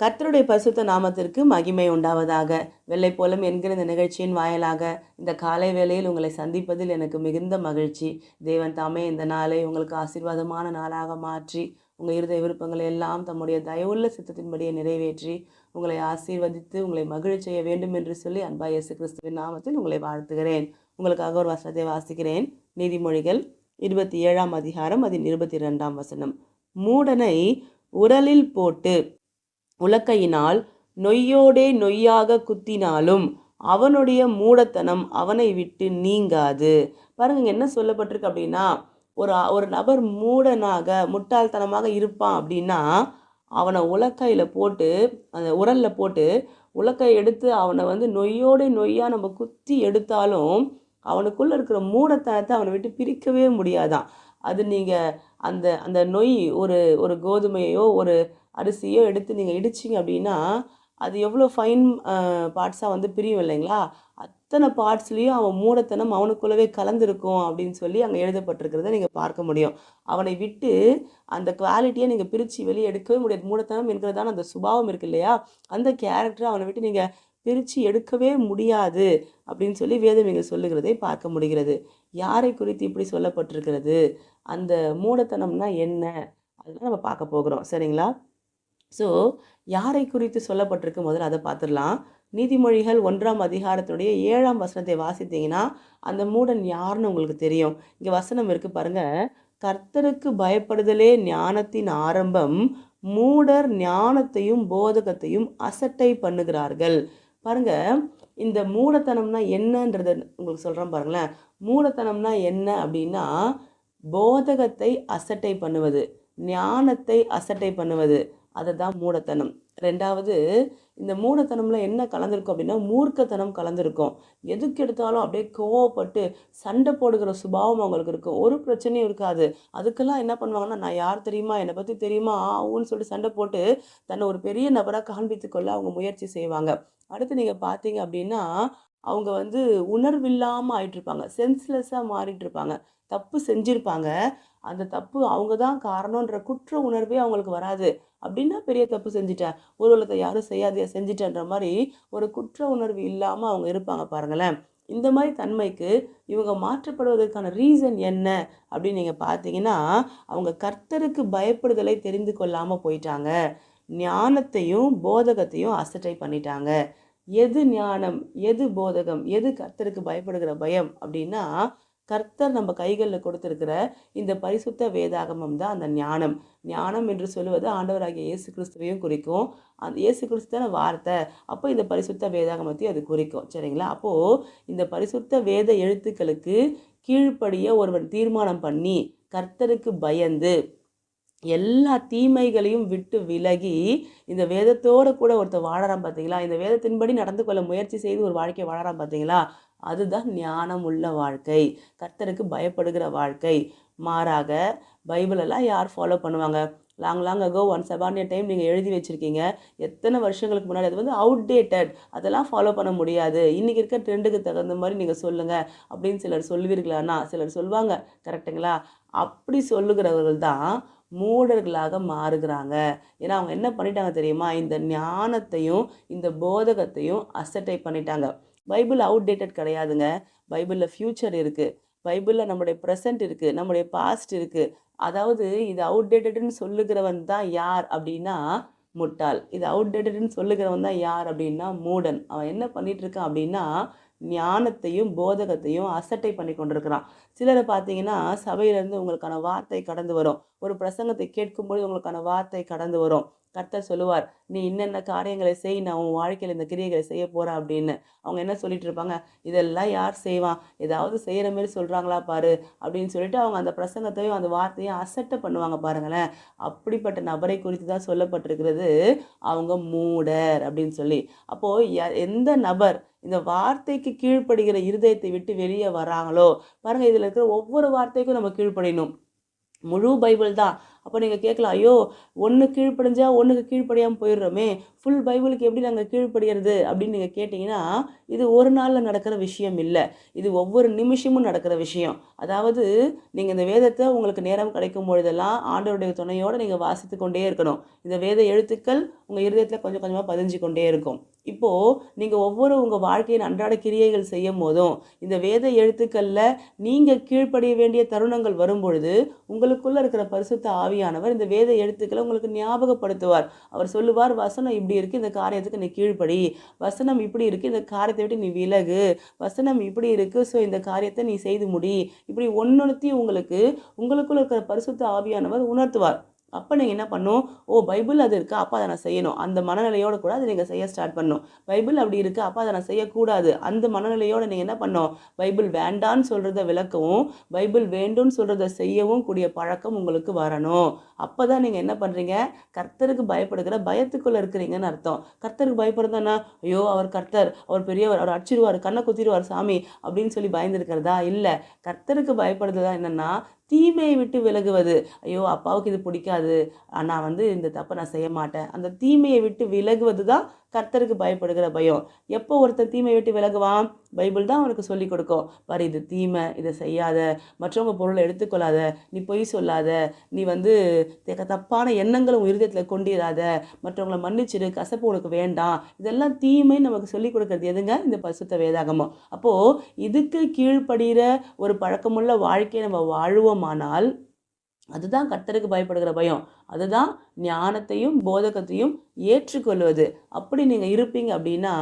கர்த்தருடைய பரிசுத்த நாமத்திற்கு மகிமை உண்டாவதாக. வெள்ளை போலம் என்கிற இந்த நிகழ்ச்சியின் வாயிலாக இந்த காலை வேளையில் உங்களை சந்திப்பதில் எனக்கு மிகுந்த மகிழ்ச்சி. தேவன் தாமே இந்த நாளை உங்களுக்கு ஆசீர்வாதமான நாளாக மாற்றி உங்கள் இருதய விருப்பங்களை எல்லாம் தம்முடைய தயவுள்ள சித்தத்தின்படியே நிறைவேற்றி உங்களை ஆசீர்வதித்து உங்களை மகிழ்ச்சி செய்ய வேண்டும் என்று சொல்லி அன்பா இயேசு கிறிஸ்துவின் நாமத்தில் உங்களை வாழ்த்துகிறேன். உங்களுக்காக ஒரு வசனத்தை வாசிக்கிறேன். நீதிமொழிகள் இருபத்தி ஏழாம் அதிகாரம் அதன் இருபத்தி ரெண்டாம் வசனம். மூடனை உரலில் போட்டு உலக்கையினால் நொய்யோடே நொய்யாக குத்தினாலும் அவனுடைய மூடத்தனம் அவனை விட்டு நீங்காது. பாருங்க என்ன சொல்லப்பட்டிருக்கு அப்படின்னா ஒரு ஒரு நபர் மூடனாக முட்டாள்தனமாக இருப்பான் அப்படின்னா அவனை உலக்கையில் போட்டு அந்த உரலில் போட்டு உலக்கை எடுத்து அவனை வந்து நொய்யோடு நொய்யாக நம்ம குத்தி எடுத்தாலும் அவனுக்குள்ளே இருக்கிற மூடத்தனத்தை அவனை விட்டு பிரிக்கவே முடியாதான். அது நீங்கள் அந்த அந்த நொய் ஒரு ஒரு கோதுமையோ ஒரு அரிசியோ எடுத்து நீங்கள் இடிச்சிங்க அப்படின்னா அது எவ்வளோ ஃபைன் பார்ட்ஸாக வந்து பிரியும் இல்லைங்களா? அத்தனை பார்ட்ஸ்லேயும் அவன் மூடத்தனம் அவனுக்குள்ளவே கலந்துருக்கும் அப்படின்னு சொல்லி அங்கே எழுதப்பட்டிருக்கிறத நீங்கள் பார்க்க முடியும். அவனை விட்டு அந்த குவாலிட்டியை நீங்கள் பிரித்து வெளியே எடுக்கவே முடியாது. மூடத்தனம் என்கிறதான அந்த சுபாவம் இருக்கு இல்லையா? அந்த கேரக்டரை அவனை விட்டு நீங்கள் பிரித்து எடுக்கவே முடியாது அப்படின்னு சொல்லி வேதம் இங்கே சொல்லுகிறதை பார்க்க முடிகிறது. யாரை குறித்து இப்படி சொல்லப்பட்டிருக்கிறது? அந்த மூடத்தனம்னா என்ன? அதெல்லாம் நம்ம பார்க்க போகிறோம். சரிங்களா? ஸோ யாரை குறித்து சொல்லப்பட்டிருக்கு? முதல்ல அதை பார்த்துடலாம். நீதிமொழிகள் ஒன்றாம் அதிகாரத்தினுடைய ஏழாம் வசனத்தை வாசித்தீங்கன்னா அந்த மூடன் யாருன்னு உங்களுக்கு தெரியும். இங்கே வசனம் இருக்குது பாருங்கள் கர்த்தருக்கு பயப்படுதலே ஞானத்தின் ஆரம்பம் மூடர் ஞானத்தையும் போதகத்தையும் அசட்டை பண்ணுகிறார்கள். பாருங்க இந்த மூடத்தனம்னா என்னன்றத உங்களுக்கு சொல்கிறேன் பாருங்களேன். மூடத்தனம்னா என்ன அப்படின்னா போதகத்தை அசட்டை பண்ணுவது ஞானத்தை அசட்டை பண்ணுவது. அதை தான் மூடத்தனம். ரெண்டாவது இந்த மூடத்தனமில் என்ன கலந்துருக்கும் அப்படின்னா மூர்க்கத்தனம் கலந்துருக்கும். எதுக்கு எடுத்தாலும் அப்படியே கோவப்பட்டு சண்டை போடுகிற சுபாவம் அவங்களுக்கு இருக்கும் ஒரு பிரச்சனையும் இருக்காது. அதுக்கெல்லாம் என்ன பண்ணுவாங்கன்னா நான் யார் தெரியுமா? என்னை பற்றி தெரியுமா? ஆவுன்னு சொல்லிட்டு சண்டை போட்டு தன்னை ஒரு பெரிய நபராக காண்பித்து கொள்ள அவங்க முயற்சி செய்வாங்க. அடுத்து நீங்கள் பார்த்தீங்க அப்படின்னா அவங்க வந்து உணர்வில்லாமல் ஆயிட்டு இருப்பாங்க சென்ஸ்லெஸ்ஸாக மாறிட்டு இருப்பாங்க தப்பு செஞ்சுருப்பாங்க. அந்த தப்பு அவங்க தான் காரணன்ற குற்ற உணர்வே அவங்களுக்கு வராது. அப்படின்னா பெரிய தப்பு செஞ்சுட்டேன். ஊர்வலத்தை யாரும் செய்யாதையா செஞ்சுட்டேன்ற மாதிரி ஒரு குற்ற உணர்வு இல்லாமல் அவங்க இருப்பாங்க பாருங்களேன். இந்த மாதிரி தன்மைக்கு இவங்க மாற்றப்படுவதற்கான ரீசன் என்ன அப்படின்னு நீங்கள் பார்த்தீங்கன்னா அவங்க கர்த்தருக்கு பயப்படுதலை தெரிந்து கொள்ளாமல் போயிட்டாங்க. ஞானத்தையும் போதகத்தையும் அசட்டை பண்ணிட்டாங்க. எது ஞானம் எது போதகம் எது கர்த்தருக்கு பயப்படுகிற பயம் அப்படின்னா கர்த்தர் நம்ம கைகளில் கொடுத்துருக்கிற இந்த பரிசுத்த வேதாகமம் தான் அந்த ஞானம். ஞானம் என்று சொல்லுவது ஆண்டவராகிய இயேசு கிறிஸ்துவையும் குறிக்கும். அந்த இயேசு கிறிஸ்துவான வார்த்தை. அப்போ இந்த பரிசுத்த வேதாகமத்தையும் அது குறிக்கும். சரிங்களா? அப்போது இந்த பரிசுத்த வேத எழுத்துக்களுக்கு கீழ்ப்படிய ஒருவன் தீர்மானம் பண்ணி கர்த்தருக்கு பயந்து எல்லா தீமைகளையும் விட்டு விலகி இந்த வேதத்தோடு கூட ஒருத்தர் வாழறான் பார்த்தீங்களா இந்த வேதத்தின்படி நடந்து கொள்ள முயற்சி செய்து ஒரு வாழ்க்கை வாழறான் பார்த்தீங்களா அதுதான் ஞானம் உள்ள வாழ்க்கை. கர்த்தருக்கு பயப்படுகிற வாழ்க்கை. மாறாக பைபிளெல்லாம் யார் ஃபாலோ பண்ணுவாங்க? லாங் லாங் அகோ ஒன் செவானிய டைம் நீங்கள் எழுதி வச்சுருக்கீங்க. எத்தனை வருஷங்களுக்கு முன்னாடி? அது வந்து அவுடேட்டட் அதெல்லாம் ஃபாலோ பண்ண முடியாது. இன்றைக்கி இருக்க ட்ரெண்டுக்கு தகுந்த மாதிரி நீங்கள் சொல்லுங்கள் அப்படின்னு சிலர் சொல்லுவீர்களானா சிலர் சொல்லுவாங்க கரெக்டுங்களா அப்படி சொல்லுகிறவர்கள் தான் மூடர்களாக மாறுகிறாங்க. ஏன்னா அவங்க என்ன பண்ணிட்டாங்க தெரியுமா? இந்த ஞானத்தையும் இந்த போதகத்தையும் அசட்டை பண்ணிட்டாங்க. பைபிள் அவுடேட்டட் கிடையாதுங்க. பைபிளில் ஃப்யூச்சர் இருக்குது பைபிளில் நம்முடைய ப்ரெசன்ட் இருக்குது நம்முடைய பாஸ்ட் இருக்குது அதாவது இது அவுடேட்டடுன்னு சொல்லுகிறவன் தான் யார் அப்படின்னா முட்டாள். இது அவுடேட்டடுன்னு சொல்லுகிறவன் தான் யார் அப்படின்னா மூடன். அவன் என்ன பண்ணிகிட்டு இருக்கான் அப்படின்னா ஞானத்தையும் போதகத்தையும் அசட்டை பண்ணி கொண்டிருக்கிறான் சிலரை பார்த்தீங்கன்னா சபையிலேருந்து உங்களுக்கான வார்த்தை கடந்து வரும். ஒரு பிரசங்கத்தை கேட்கும்போது உங்களுக்கான வார்த்தை கடந்து வரும். கர்த்தர் சொல்லுவார் நீ என்னென்ன காரியங்களை செய் நான் உன் வாழ்க்கையில் இந்த கிரியைகளை செய்ய போகிறேன் அப்படின்னு. அவங்க என்ன சொல்லிட்டு இருப்பாங்க இதெல்லாம் யார் செய்வான் ஏதாவது செய்கிற மாரி சொல்கிறாங்களா பாரு அப்படின்னு சொல்லிட்டு அவங்க அந்த பிரசங்கத்தையும் அந்த வார்த்தையும் அசட்டை பண்ணுவாங்க பாருங்களேன். அப்படிப்பட்ட நபரை குறித்து தான் சொல்லப்பட்டிருக்கிறது அவங்க மூடர் அப்படின்னு சொல்லி. அப்போது எந்த நபர் இந்த வார்த்தைக்கு கீழ்ப்படுகிற இருதயத்தை விட்டு வெளியே வராங்களோ பாருங்கள் இதில் இருக்கிற ஒவ்வொரு வார்த்தைக்கும் நம்ம கீழ்ப்படியணும். முழு பைபிள் தான் அப்போ நீங்கள் கேட்கலாம் ஐயோ ஒன்று கீழ்ப்படிஞ்சா ஒன்றுக்கு கீழ்ப்படியாமல் போயிடுறோமே ஃபுல் பைபிளுக்கு எப்படி நாங்கள் கீழ்ப்படுகிறது அப்படின்னு நீங்கள் கேட்டிங்கன்னா இது ஒரு நாளில் நடக்கிற விஷயம் இல்லை. இது ஒவ்வொரு நிமிஷமும் நடக்கிற விஷயம். அதாவது நீங்கள் இந்த வேதத்தை உங்களுக்கு நேரம் கிடைக்கும் பொழுதெல்லாம் ஆண்டவருடைய துணையோடு நீங்கள் வாசித்து கொண்டே இருக்கணும். இந்த வேத எழுத்துக்கள் உங்கள் இருதயத்தில் கொஞ்சம் கொஞ்சமாக பதிஞ்சு கொண்டே இருக்கும். இப்போது நீங்கள் ஒவ்வொரு உங்கள் வாழ்க்கையின் அன்றாட கிரியைகள் செய்யும் போதும் இந்த வேத எழுத்துக்களில் நீங்கள் கீழ்ப்படிய வேண்டிய தருணங்கள் வரும்பொழுது உங்களுக்குள்ளே இருக்கிற பரிசுத்த ஆவியானவர் இந்த வேத எழுத்துக்களை உங்களுக்கு ஞாபகப்படுத்துவார். அவர் சொல்லுவார் வசனம் இப்படி இருக்குது இந்த காரியத்துக்கு நீ கீழ்ப்படி. வசனம் இப்படி இருக்குது இந்த காரியத்தை விட்டு நீ விலகு. வசனம் இப்படி இருக்குது ஸோ இந்த காரியத்தை நீ செய்து முடி. இப்படி ஒன்னொன்னுத்தையும் உங்களுக்கு உங்களுக்குள்ள இருக்கிற பரிசுத்த ஆவியானவர் உணர்த்துவார். அப்போ நீங்கள் என்ன பண்ணும்? ஓ பைபிள் அது இருக்கா அப்போ அதை நான் செய்யணும். அந்த மனநிலையோடு கூட அதை நீங்கள் செய்ய ஸ்டார்ட் பண்ணும் பைபிள் அப்படி இருக்குது அப்போ அதை நான் செய்யக்கூடாது. அந்த மனநிலையோடு நீங்கள் என்ன பண்ணணும் பைபிள் வேண்டான்னு சொல்கிறத விளக்கவும் பைபிள் வேண்டும்னு சொல்கிறத செய்யவும் கூடிய பழக்கம் உங்களுக்கு வரணும். அப்போ தான் நீங்கள் என்ன பண்ணுறீங்க கர்த்தருக்கு பயப்படுகிற பயத்துக்குள்ளே இருக்கிறீங்கன்னு அர்த்தம். கர்த்தருக்கு பயப்படுறதுன்னா ஐயோ அவர் கர்த்தர் அவர் பெரியவர் அவர் அடிச்சிருவார் கண்ணை குத்திடுவார் சாமி அப்படின்னு சொல்லி பயந்துருக்கிறதா? இல்லை. கர்த்தருக்கு பயப்படுறது தான் என்னென்னா தீமையை விட்டு விலகுவது. ஐயோ அப்பாவுக்கு இது பிடிக்காது. நான் வந்து இந்த தப்பை நான் செய்ய மாட்டேன். அந்த தீமையை விட்டு விலகுவது தான் கர்த்தருக்கு பயப்படுகிற பயம். எப்போ ஒருத்தன் தீமையை விட்டு விலகுவான்? பைபிள் தான் அவனுக்கு சொல்லி கொடுக்கும். பாரு இது தீமை இதை செய்யாத. மற்றவங்க பொருளை எடுத்துக்கொள்ளாத. நீ பொய் சொல்லாத. நீ வந்து தப்பான எண்ணங்களும் உன் இருதயத்தில் கொண்டிராத. மற்றவங்களை மன்னிச்சிடு கசப்பு உனக்கு வேண்டாம். இதெல்லாம் தீமை நமக்கு சொல்லிக் கொடுக்கறது எதுங்க? இந்த பசுத்த வேதாகமம். அப்போது இதுக்கு கீழ்ப்படுகிற ஒரு பழக்கமுள்ள வாழ்க்கையை நம்ம வாழ்வோமானால் அதுதான் கர்த்தருக்கு பயப்படுகிற பயம். அதுதான் ஞானத்தையும் போதகத்தையும் ஏற்றுக்கொள்வது. அப்படி நீங்கள் இருப்பீங்க அப்படின்னா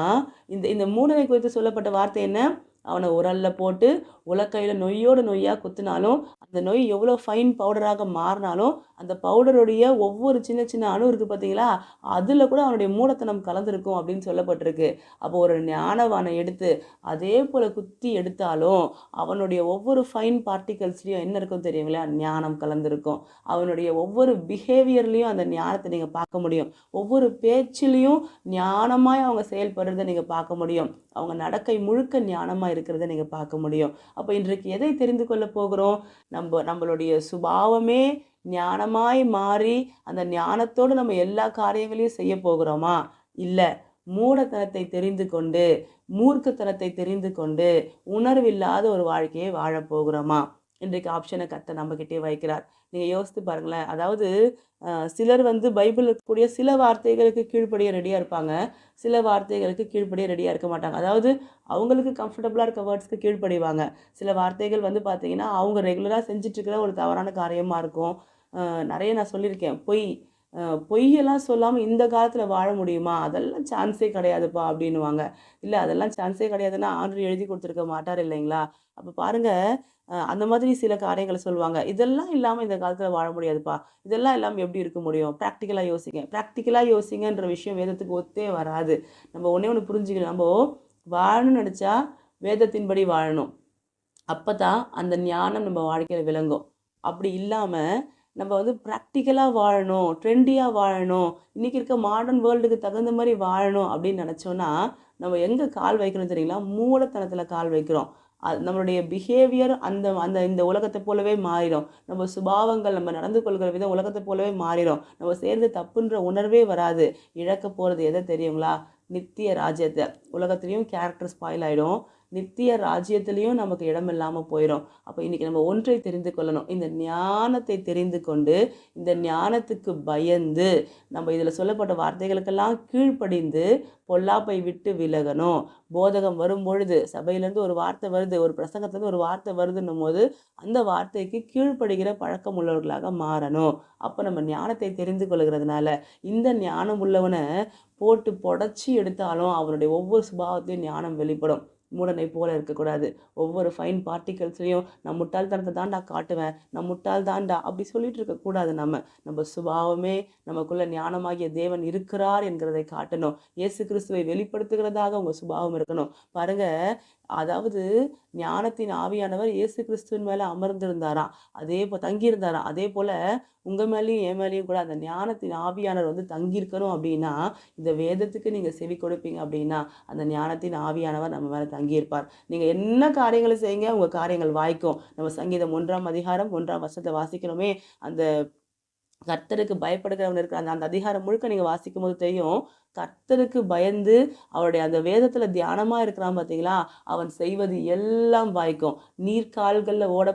இந்த இந்த மூடனை குறித்து சொல்லப்பட்ட வார்த்தை என்ன? அவனை உரல்ல போட்டு உலக்கையில் நொய்யோடு நொய்யாக குத்தினாலும் அந்த நொய் எவ்வளோ ஃபைன் பவுடராக மாறினாலும் அந்த பவுடருடைய ஒவ்வொரு சின்ன சின்ன அணு இருக்குது பார்த்தீங்களா அதில் கூட அவனுடைய மூடத்தனம் கலந்துருக்கும் அப்படின்னு சொல்லப்பட்டிருக்கு. அப்போ ஒரு ஞானவானை எடுத்து அதே போல் குத்தி எடுத்தாலும் அவனுடைய ஒவ்வொரு ஃபைன் பார்ட்டிகல்ஸ்லேயும் என்ன இருக்கும் தெரியுங்களா? ஞானம் கலந்துருக்கும். அவனுடைய ஒவ்வொரு பிஹேவியர்லேயும் அந்த ஞானத்தை நீங்கள் பார்க்க முடியும். ஒவ்வொரு பேச்சிலையும் ஞானமாய் அவங்க செயல்படுறதை நீங்கள் பார்க்க முடியும். அவங்க நடக்கை முழுக்க ஞானமாக இருக்கிறத நீங்கள் பார்க்க முடியும். அப்போ இன்றைக்கு எதை தெரிந்து கொள்ள போகிறோம்? நம்ம நம்மளுடைய சுபாவமே ஞானமாய் மாறி அந்த ஞானத்தோடு நம்ம எல்லா காரியங்களையும் செய்ய போகிறோமா? இல்லை. மூடத்தனத்தை தெரிந்து கொண்டு மூர்க்கத்தனத்தை தெரிந்து கொண்டு உணர்வில்லாத ஒரு வாழ்க்கையை வாழப்போகிறோமா இன்றைக்கு ஆப்ஷனை கத்த நம்மக்கிட்டே வைக்கிறார். நீங்கள் யோசித்து பாருங்களேன். அதாவது சிலர் வந்து பைபிள் இருக்கக்கூடிய சில வார்த்தைகளுக்கு கீழ்ப்படிய ரெடியாக இருப்பாங்க. சில வார்த்தைகளுக்கு கீழ்ப்படிய ரெடியாக இருக்க மாட்டாங்க. அதாவது அவங்களுக்கு கம்ஃபர்டபுளாக இருக்க வேர்ட்ஸ்க்கு கீழ்ப்படிவாங்க. சில வார்த்தைகள் வந்து பார்த்தீங்கன்னா அவங்க ரெகுலராக செஞ்சிட்ருக்கிற ஒரு தவறான காரியமாக இருக்கும். நிறைய நான் சொல்லியிருக்கேன். பொய் பொய்யெல்லாம் சொல்லாமல் இந்த காலத்தில் வாழ முடியுமா? அதெல்லாம் சான்ஸே கிடையாதுப்பா அப்படின்னுவாங்க. இல்லை அதெல்லாம் சான்ஸே கிடையாதுன்னா ஆண்டு எழுதி கொடுத்துருக்க மாட்டார் இல்லைங்களா? அப்போ பாருங்கள் அந்த மாதிரி சில காரியங்களை சொல்லுவாங்க. இதெல்லாம் இல்லாமல் இந்த காலத்தில் வாழ முடியாதுப்பா. இதெல்லாம் இல்லாமல் எப்படி இருக்க முடியும்? ப்ராக்டிக்கலாக யோசிங்க. ப்ராக்டிக்கலாக யோசிங்கன்ற விஷயம் வேதத்துக்கு ஒத்தே வராது. நம்ம ஒன்றே ஒன்று புரிஞ்சுக்கணும். நம்ம வாழணும்னு நினச்சா வேதத்தின்படி வாழணும். அப்போ தான் அந்த ஞானம் நம்ம வாழ்க்கையில் விளங்கும். அப்படி இல்லாமல் நம்ம வந்து ப்ராக்டிக்கலாக வாழணும் ட்ரெண்டியாக வாழணும் இன்றைக்கி இருக்க மாடர்ன் வேர்ல்டுக்கு தகுந்த மாதிரி வாழணும் அப்படின்னு நினச்சோன்னா நம்ம எங்கே கால் வைக்கணும் தெரியுங்களா? மூலத்தனத்தில் கால் வைக்கிறோம். அது நம்மளுடைய பிஹேவியர் அந்த அந்த இந்த உலகத்தை போலவே மாறிடும். நம்ம சுபாவங்கள் நம்ம நடந்து கொள்கிற விதம் உலகத்தை போலவே மாறிடும். நம்ம சேர்ந்து தப்புன்ற உணர்வே வராது. இழக்க போகிறது எதை தெரியுங்களா? நித்திய ராஜ்யத்தை. உலகத்துலேயும் கேரக்டர் ஸ்பாயில் ஆகிடும் நித்திய ராஜ்யத்திலையும் நமக்கு இடம் இல்லாமல் போயிடும் அப்போ இன்றைக்கி நம்ம ஒன்றை தெரிந்து கொள்ளணும். இந்த ஞானத்தை தெரிந்து கொண்டு இந்த ஞானத்துக்கு பயந்து நம்ம இதில் சொல்லப்பட்ட வார்த்தைகளுக்கெல்லாம் கீழ்ப்படிந்து பொல்லாப்பை விட்டு விலகணும். போதகம் வரும் பொழுது சபையிலேருந்து ஒரு வார்த்தை வருது ஒரு பிரசங்கத்துலேருந்து ஒரு வார்த்தை வருதுன்னும் போது அந்த வார்த்தைக்கு கீழ்ப்படுகிற பழக்கம் உள்ளவர்களாக மாறணும். அப்போ நம்ம ஞானத்தை தெரிந்து கொள்கிறதுனால இந்த ஞானம் உள்ளவனை போட்டு புடச்சி எடுத்தாலும் அவனுடைய ஒவ்வொரு சுபாவத்தையும் ஞானம் வெளிப்படும். மூடனை போல இருக்கக்கூடாது. ஒவ்வொரு ஃபைன் பார்ட்டிகல்ஸ்லையும் நான் முட்டாள்தனத்தை தான்டா காட்டுவேன் நான் முட்டாள் தாண்டா அப்படி சொல்லிட்டு இருக்கக்கூடாது நம்ம. நம்ம சுபாவமே நமக்குள்ள ஞானமாகிய தேவன் இருக்கிறார் என்கிறதை காட்டணும். இயேசு கிறிஸ்துவை வெளிப்படுத்துகிறதாக உங்கள் சுபாவம் இருக்கணும். பாருங்க அதாவது ஞானத்தின் ஆவியானவர் இயேசு கிறிஸ்துவின் மேலே அமர்ந்திருந்தாராம் அதே போ தங்கியிருந்தாராம் அதே போல் உங்கள் மேலேயும் என் மேலேயும் கூட அந்த ஞானத்தின் ஆவியானவர் வந்து தங்கியிருக்கணும் அப்படின்னா இந்த வேதத்துக்கு நீங்கள் செவி கொடுப்பீங்க அப்படின்னா அந்த ஞானத்தின் ஆவியானவர் நம்ம மேலே தங்கியிருப்பார். நீங்கள் என்ன காரியங்களை செய்யுங்க உங்கள் காரியங்கள் வாய்க்கும். நம்ம சங்கீதம் ஒன்றாம் அதிகாரம் ஒன்றாம் வருஷத்தை வாசிக்கிறோமே அந்த கர்த்தருக்கு பயப்படுகிறவன் இருக்கிற அந்த அந்த அதிகாரம் முழுக்க நீங்கள் வாசிக்கும் போது தெரியும் கர்த்தருக்கு பயந்து அவருடைய அந்த வேதத்தில் தியானமாக இருக்கிறான் பார்த்தீங்களா? அவன் செய்வது எல்லாம் வாய்க்கும் நீர்கால்களில் ஓட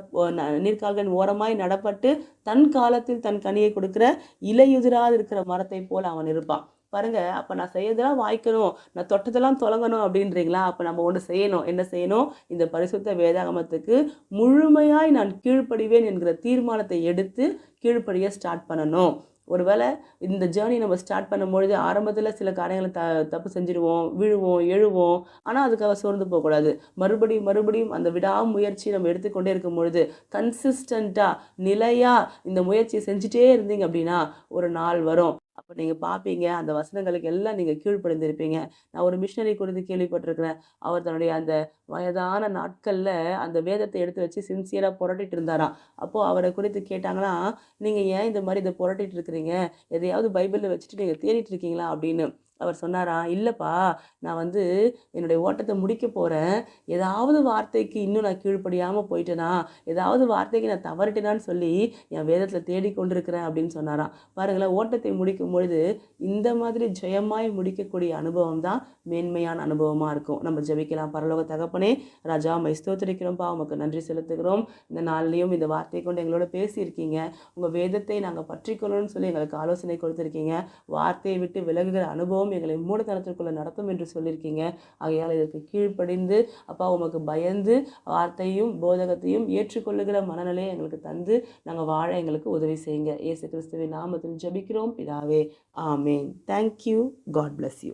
நீர்கால்கள் ஓரமாய் நடப்பட்டு தன் காலத்தில் தன் கனியை கொடுக்கிற இலையுதிராது இருக்கிற மரத்தை போல் அவன் இருப்பான். பாருங்க அப்போ நான் செய்யறதெல்லாம் வாய்க்கணும். நான் தொட்டதெல்லாம் தொலங்கணும் அப்படின்றீங்களா? அப்போ நம்ம ஒன்று செய்யணும். என்ன செய்யணும்? இந்த பரிசுத்த வேதாகமத்துக்கு முழுமையாய் நான் கீழ்ப்படிவேன் என்கிற தீர்மானத்தை எடுத்து கீழ்ப்படிய ஸ்டார்ட் பண்ணணும். ஒருவேளை இந்த ஜேர்னி நம்ம ஸ்டார்ட் பண்ணும்பொழுது ஆரம்பத்தில் சில காரியங்களை த தப்பு செஞ்சுடுவோம் விழுவோம் எழுவோம். ஆனால் அதுக்காக சோர்ந்து போகக்கூடாது. மறுபடியும் மறுபடியும் அந்த விடாமுயற்சி நம்ம எடுத்துக்கொண்டே இருக்கும் பொழுது கன்சிஸ்டண்ட்டாக நிலையாக இந்த முயற்சியை செஞ்சுட்டே இருந்தீங்க அப்படின்னா ஒரு நாள் வரும். அப்போ நீங்கள் பார்ப்பீங்க அந்த வசனங்களுக்கு எல்லாம் நீங்கள் கீழ்ப்படைந்திருப்பீங்க. நான் ஒரு மிஷினரி குறித்து கேள்விப்பட்டிருக்கிறேன். அவர் தன்னுடைய அந்த வயதான நாட்களில் அந்த வேதத்தை எடுத்து வச்சு சின்சியராக புரட்டிட்டு இருந்தாராம். அப்போது அவரை குறித்து கேட்டாங்கன்னா நீங்கள் ஏன் இந்த மாதிரி இதை புரட்டிட்டு இருக்கிறீங்க? எதையாவது பைபிளில் வச்சுட்டு நீங்கள் தேடிட்டு இருக்கீங்களா? அப்படின்னு. அவர் சொன்னாரா இல்லைப்பா நான் வந்து என்னுடைய ஓட்டத்தை முடிக்க போகிறேன் ஏதாவது வார்த்தைக்கு இன்னும் நான் கீழ்ப்படியாமல் போயிட்டேனா? ஏதாவது வார்த்தைக்கு நான் தவறிட்டேனான்னு சொல்லி என் வேதத்தில் தேடிக்கொண்டிருக்கிறேன் அப்படின்னு சொன்னாராம். பாருங்களேன் ஓட்டத்தை முடிக்கும் பொழுது இந்த மாதிரி ஜெயமாய் முடிக்கக்கூடிய அனுபவம் தான் மேன்மையான அனுபவமாக இருக்கும். நம்ம ஜெபிக்கலாம். பரலோக தகப்பனே ராஜா மை ஸ்தோத்திரிக்கிறோம்ப்பா உமக்கு நன்றி செலுத்துகிறோம். இந்த நாள்லேயும் இந்த வார்த்தை கொண்டு எங்களோட பேசியிருக்கீங்க. உங்கள் வேதத்தை நாங்கள் பற்றிக்கொள்ளணும்னு சொல்லி எங்களுக்கு ஆலோசனை கொடுத்துருக்கீங்க. வார்த்தையை விட்டு விலகுகிற அனுபவம் எங்களை மூடத்தனத்திற்குள்ளே நடத்தும் என்று சொல்லியிருக்கீங்க. ஆகையால் இதற்கு கீழ்ப்படிந்து அப்பா உமக்கு பயந்து வார்த்தையும் போதகத்தையும் ஏற்றுக்கொள்ளுகிற மனநிலையை எங்களுக்கு தந்து நாங்கள் வாழ எங்களுக்கு உதவி செய்யுங்க. இயேசு கிறிஸ்துவின் நாமத்தில் ஜபிக்கிறோம். பிதாவே ஆமேன். Thank you God bless you